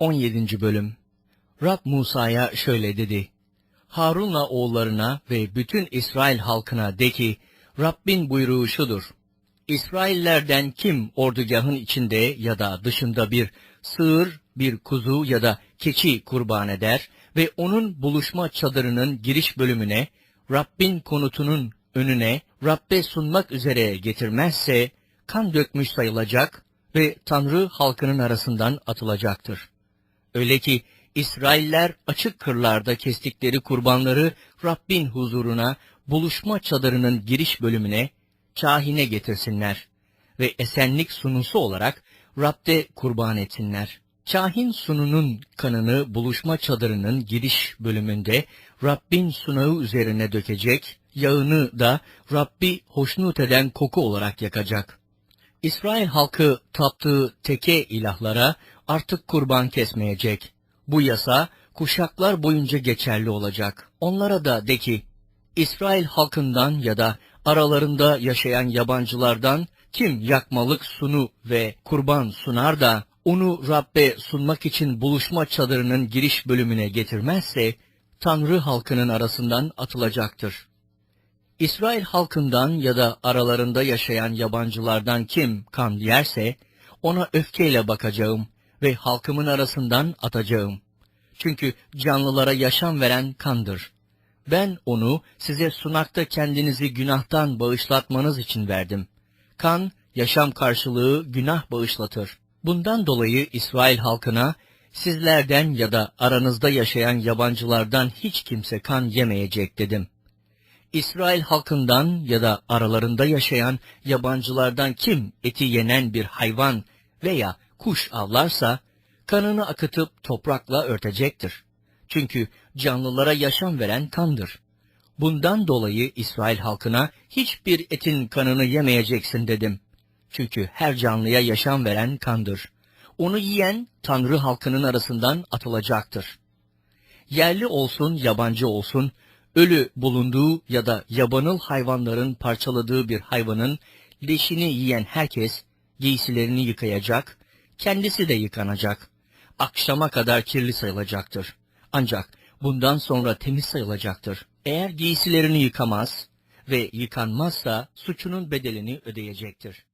17. Bölüm Rab Musa'ya şöyle dedi. Harun'la oğullarına ve bütün İsrail halkına de ki, Rabbin buyruğu şudur. İsraillerden kim ordugahın içinde ya da dışında bir sığır, bir kuzu ya da keçi kurban eder ve onun buluşma çadırının giriş bölümüne, Rabbin konutunun önüne, Rabbe sunmak üzere getirmezse, kan dökmüş sayılacak ve Tanrı halkının arasından atılacaktır. Öyle ki İsrailler açık kırlarda kestikleri kurbanları Rabbin huzuruna, buluşma çadırının giriş bölümüne, kahine getirsinler ve esenlik sunusu olarak Rab'de kurban etsinler. Kahin sununun kanını buluşma çadırının giriş bölümünde Rabbin sunağı üzerine dökecek, yağını da Rabbi hoşnut eden koku olarak yakacak. İsrail halkı taptığı teke ilahlara artık kurban kesmeyecek. Bu yasa kuşaklar boyunca geçerli olacak. Onlara da de ki, İsrail halkından ya da aralarında yaşayan yabancılardan kim yakmalık sunu ve kurban sunar da onu Rabbe sunmak için buluşma çadırının giriş bölümüne getirmezse, Tanrı halkının arasından atılacaktır. İsrail halkından ya da aralarında yaşayan yabancılardan kim kan yerse, ona öfkeyle bakacağım ve halkımın arasından atacağım. Çünkü canlılara yaşam veren kandır. Ben onu size sunakta kendinizi günahtan bağışlatmanız için verdim. Kan, yaşam karşılığı günah bağışlatır. Bundan dolayı İsrail halkına, sizlerden ya da aranızda yaşayan yabancılardan hiç kimse kan yemeyecek dedim. İsrail halkından ya da aralarında yaşayan yabancılardan kim eti yenen bir hayvan veya kuş avlarsa, kanını akıtıp toprakla örtecektir. Çünkü canlılara yaşam veren kandır. Bundan dolayı İsrail halkına hiçbir etin kanını yemeyeceksin dedim. Çünkü her canlıya yaşam veren kandır. Onu yiyen Tanrı halkının arasından atılacaktır. Yerli olsun, yabancı olsun, ölü bulunduğu ya da yabanıl hayvanların parçaladığı bir hayvanın leşini yiyen herkes giysilerini yıkayacak, kendisi de yıkanacak. Akşama kadar kirli sayılacaktır. Ancak bundan sonra temiz sayılacaktır. Eğer giysilerini yıkamaz ve yıkanmazsa suçunun bedelini ödeyecektir.